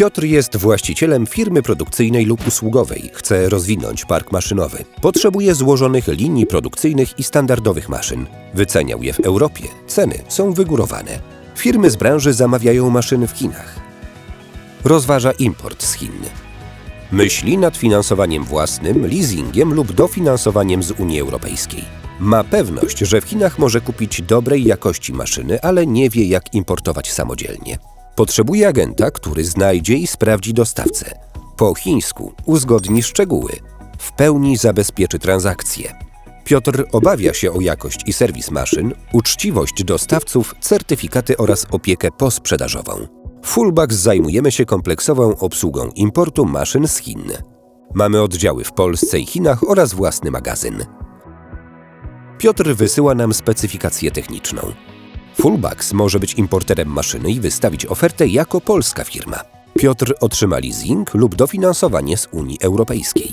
Piotr jest właścicielem firmy produkcyjnej lub usługowej. Chce rozwinąć park maszynowy. Potrzebuje złożonych linii produkcyjnych i standardowych maszyn. Wyceniał je w Europie. Ceny są wygórowane. Firmy z branży zamawiają maszyny w Chinach. Rozważa import z Chin. Myśli nad finansowaniem własnym, leasingiem lub dofinansowaniem z Unii Europejskiej. Ma pewność, że w Chinach może kupić dobrej jakości maszyny, ale nie wie jak importować samodzielnie. Potrzebuje agenta, który znajdzie i sprawdzi dostawcę. Po chińsku uzgodni szczegóły. W pełni zabezpieczy transakcje. Piotr obawia się o jakość i serwis maszyn, uczciwość dostawców, certyfikaty oraz opiekę posprzedażową. Fullback zajmujemy się kompleksową obsługą importu maszyn z Chin. Mamy oddziały w Polsce i Chinach oraz własny magazyn. Piotr wysyła nam specyfikację techniczną. Fullbacks może być importerem maszyny i wystawić ofertę jako polska firma. Piotr otrzyma leasing lub dofinansowanie z Unii Europejskiej.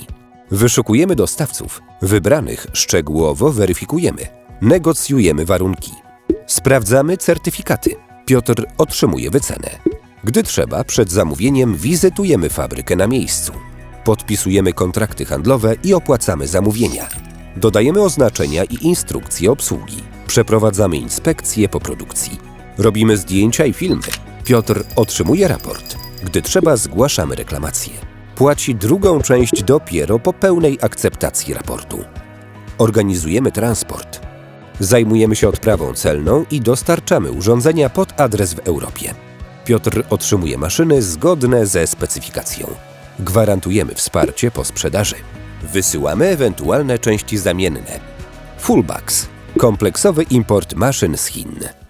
Wyszukujemy dostawców. Wybranych szczegółowo weryfikujemy. Negocjujemy warunki. Sprawdzamy certyfikaty. Piotr otrzymuje wycenę. Gdy trzeba, przed zamówieniem wizytujemy fabrykę na miejscu. Podpisujemy kontrakty handlowe i opłacamy zamówienia. Dodajemy oznaczenia i instrukcje obsługi. Przeprowadzamy inspekcje po produkcji. Robimy zdjęcia i filmy. Piotr otrzymuje raport. Gdy trzeba, zgłaszamy reklamację. Płaci drugą część dopiero po pełnej akceptacji raportu. Organizujemy transport. Zajmujemy się odprawą celną i dostarczamy urządzenia pod adres w Europie. Piotr otrzymuje maszyny zgodne ze specyfikacją. Gwarantujemy wsparcie po sprzedaży. Wysyłamy ewentualne części zamienne. Fullbacks. Kompleksowy import maszyn z Chin.